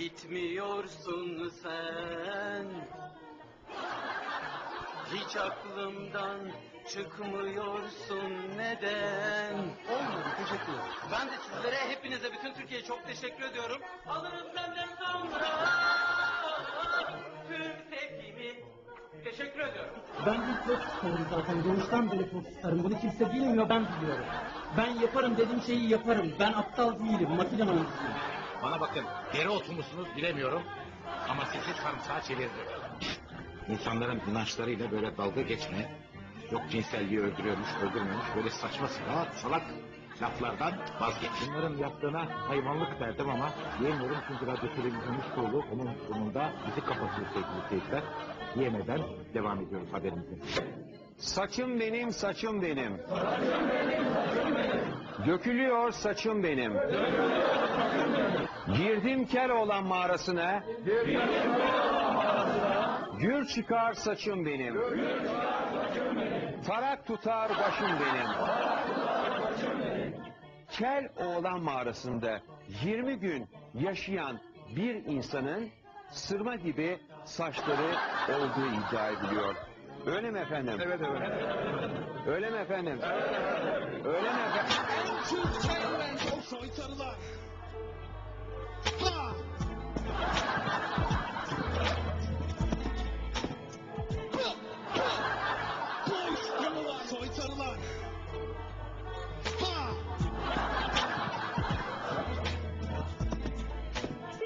gitmiyorsun sen Hiç aklımdan çıkmıyorsun neden Olmadı teşekkür ederim. Ben de sizlere hepinize bütün Türkiye'ye çok teşekkür ediyorum Alırım senden sonra Tüm tepkimi Teşekkür ediyorum Ben bir çok isterim zaten. Doğuştan beri çok isterim. Bunu kimse bilmiyor ben biliyorum. Ben yaparım dediğim şeyi yaparım. Ben aptal değilim. Makine mühendisiyim. Bana bakın geri oturmuşsunuz bilemiyorum ama sizi sarımsağa çevirdim. İnsanların inançlarıyla böyle dalga geçme. Yok cinselliği öldürüyormuş, öldürmüyormuş. Böyle saçma salak, salak laflardan vazgeç. Bunların yaptığına hayvanlık derdim ama diyemiyorum çünkü radyo televizyon üst kurulu onun sonunda bizi kapatıyor sevgili seyirciler. Diyemeden devam ediyoruz haberimize. Saçım benim, saçım benim. Dökülüyor saçım benim. Girdim Keloğlan mağarasına. Gür çıkar saçım benim. Tarak tutar başım benim. Kel Oğlan mağarasında 20 gün yaşayan bir insanın sırma gibi saçları olduğu iddia ediliyor. Öyle mi efendim? Evet evet. Öyle mi efendim? Öyle mi efendim?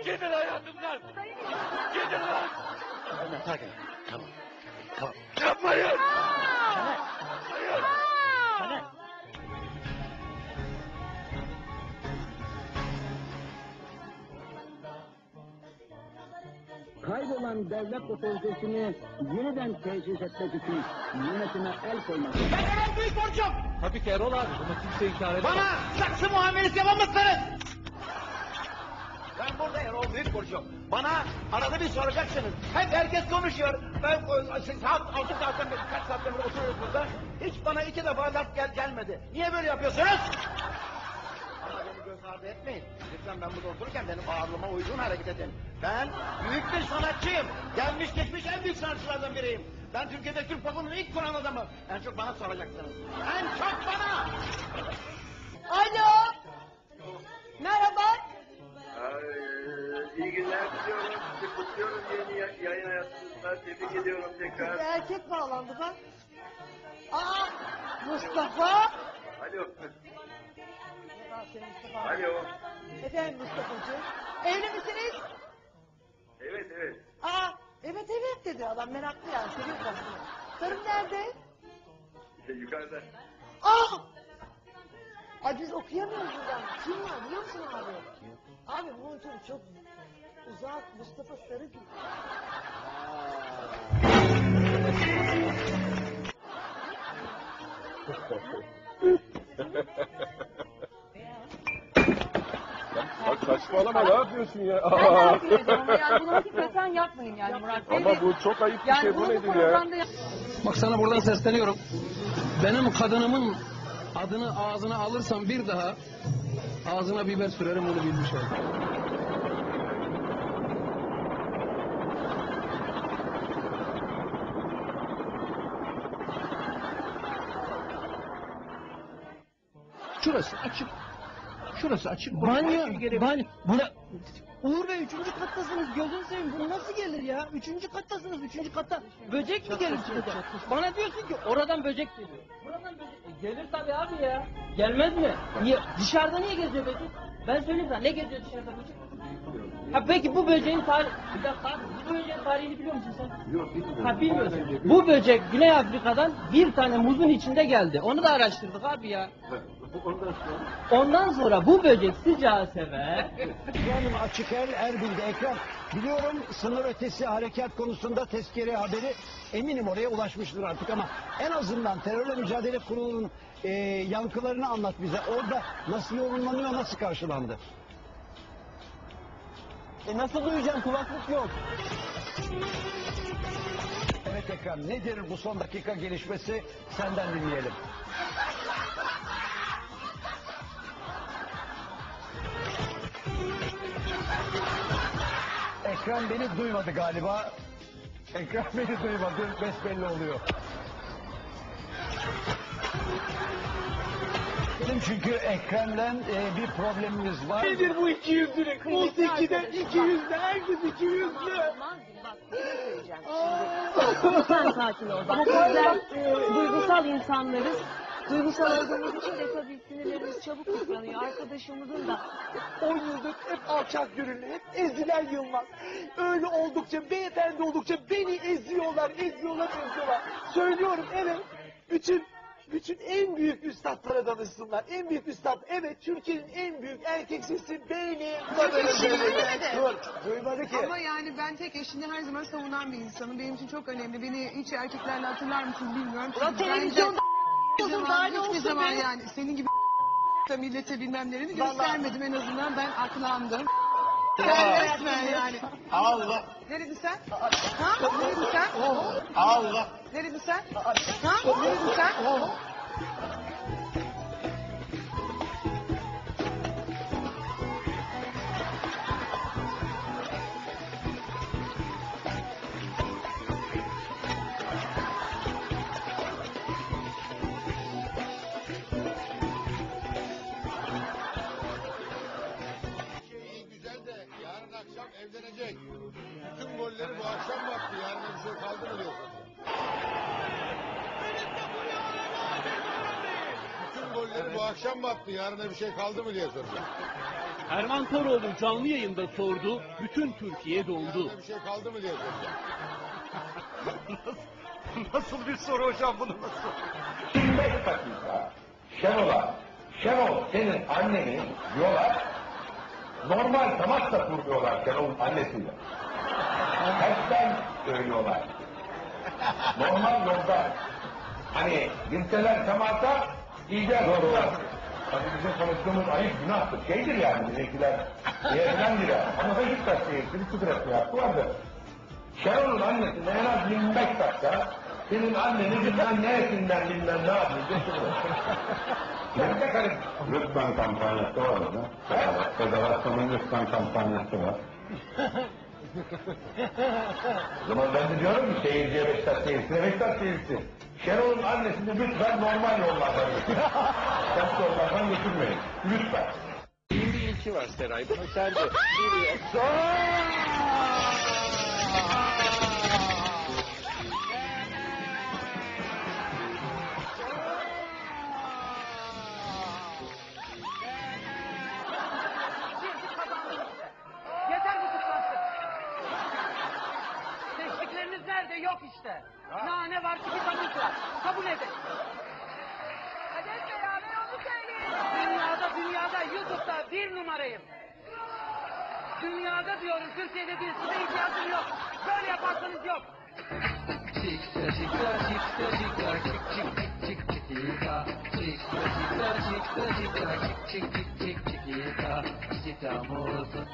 Gidin hayatımdan! Gidin lan! I'm. Kaybolan devlet otoritesini yeniden tesis etmek için yönetime el koymak. Tabii ki Erol abi. Bunu kimse inkar edemez. Bana saksı muamelesi yapamazsınız. Ben burada Erol Büyük Burcu. Bana arada bir soracaksınız. Hep herkes konuşuyor. Ben o, saat altı saatten beri kaç saatten beri oturuyoruz burada. Hiç bana iki defa laf gel, gelmedi. Niye böyle yapıyorsunuz? Göz ardı etmeyin. Lütfen ben burada otururken benim ağırlığıma uygun hareket edin. Ben büyük bir sanatçıyım. Gelmiş geçmiş en büyük sanatçılardan biriyim. Ben Türkiye'de Türk pop'unun ilk kuran adamı. En çok bana soracaksınız. En çok bana. Alo. Merhaba. iyi günler diliyorum. Kutluyorum yeni ya- yayın hayatınızda. Tebrik ediyorum tekrar. Erkek bağlandı bak. Aa Mustafa. Alo. Aa, senin Mustafa. Alo. Efendim Mustafa'cığım. Evli misiniz? Evet evet. Aa evet evet dedi adam meraklı yani seviyor karısını. Karım nerede? İşte yukarıda. Aa! Ay biz okuyamıyoruz buradan. Kim var biliyor musun abi? Abi monitörü çok uzak Mustafa Sarıgül. Bak saçmalama ne yapıyorsun ya? Ben de ama yani bunu hakikaten yapmayın yani Murat Bey. Ama bu çok ayıp bir yani şey bu bunu bu nedir ya? programda yap- Bak sana buradan sesleniyorum. Benim kadınımın adını ağzına alırsam bir daha ağzına biber sürerim onu bilmiş ol. Şurası açık. Şurası açık. Banyo, banyo. Buna... Uğur Bey üçüncü kattasınız. Gözünü seveyim. Bu nasıl gelir ya? Üçüncü kattasınız. Üçüncü katta. Böcek mi gelir şurada? Bana diyorsun ki oradan böcek geliyor. Buradan böcek... E, gelir tabii abi ya. Gelmez mi? Niye? Dışarıda niye geziyor böcek? Ben söyleyeyim sana. Ne geziyor dışarıda böcek? Ha peki bu böceğin tarihi... Bir dakika. Bu böceğin tarihini biliyor musun sen? Yok bilmiyorum. Ha bilmiyorsun. Bu böcek Güney Afrika'dan bir tane muzun içinde geldi. Onu da araştırdık abi ya. Ondan sonra Ondan sonra bu böcek sıcağı sever. Benim açık el Erbil'de ekran. Biliyorum sınır ötesi harekat konusunda tezkere haberi eminim oraya ulaşmıştır artık ama en azından terörle mücadele kurulunun e, yankılarını anlat bize. Orada nasıl yorumlanıyor, nasıl karşılandı? E nasıl duyacağım kulaklık yok. Evet Ekrem nedir bu son dakika gelişmesi senden dinleyelim. Ekrem beni duymadı galiba. Ekrem beni duymadı. Besbelli oluyor. Çünkü Ekrem'le e, bir problemimiz var. Nedir bu iki yüzlülük? 18'de iki yüzlü, herkes iki yüzlü. Aman bak bir şey söyleyeceğim şimdi. Lütfen sakin ol. Bak bizler duygusal insanlarız. Duygusal olduğumuz için de tabii sinirlerimiz çabuk yıpranıyor. Arkadaşımızın da 10 yıldır hep alçak gönüllü, hep eziler Yılmaz. Öyle oldukça, beyefendi oldukça beni eziyorlar, eziyorlar, eziyorlar. Söylüyorum evet, bütün bütün en büyük üstadlara danışsınlar. En büyük üstad, evet Türkiye'nin en büyük erkek sesi benim. Dur, duymadı ki. Ama yani ben tek eşini her zaman savunan bir insanım. Benim için çok önemli. Beni hiç erkeklerle hatırlar mısınız bilmiyorum. Ulan Çünkü televizyonda olur, ne hiçbir olsun zaman be? yani senin gibi da millete bilmem nelerini göstermedim en azından ben aklandım. Sen resmen yani. Allah, Ne dedin sen? Ha? Ne dedin sen? Allah. Ne dedin sen? Ha? Ne dedin sen? Golleri bu akşam baktı. Yarın bir şey kaldı mı diyorsun? Bütün golleri bu akşam baktı. Yarına bir şey kaldı mı diye soracağım. Erman Toroğlu canlı yayında sordu. Bütün Türkiye dondu. Yarına bir şey kaldı mı diye soracağım. Nasıl bir soru hocam bunu nasıl? 25 dakika Şenol'a, Şenol senin anneni diyorlar, normal temas da kurmuyorlar Şenol'un annesiyle. Tersten söylüyorlar. Normal yolda. Hani girseler temasa iyice doğru. Tabii bizim konuştuğumuz ayıp günahtır. Şeydir yani bizimkiler. Diyebilendir ya. Ama Beşiktaş seyircisi kudret bir hakkı vardır. Şenol'un annesine en az 25 dakika senin anneni bilmem neresinden bilmem ne yapıyor. Ne de karım. Lütfen kampanyası var mı? Federasyonun lütfen kampanyası var. O zaman ben de diyorum ki seyirciye Beşiktaş seyircisine Beşiktaş seyircisi. Şenol'un annesini lütfen normal yollardan götürün. Ters yollardan götürmeyin. Lütfen. Bir ilki var Seray. Bunu sen de. Yeter Yok işte. Nane var, kitabımız var. Kabul edin. Dünyada, dünyada, YouTube'da bir numarayım. Dünyada diyorum, Türkiye'de bir size ihtiyacım yok. Böyle yaparsanız yok. Çıktı çıktı çıktı çıktı çık çık çık çık çık çıktı çıktı çıktı çıktı çık çık çık çık çık çık çık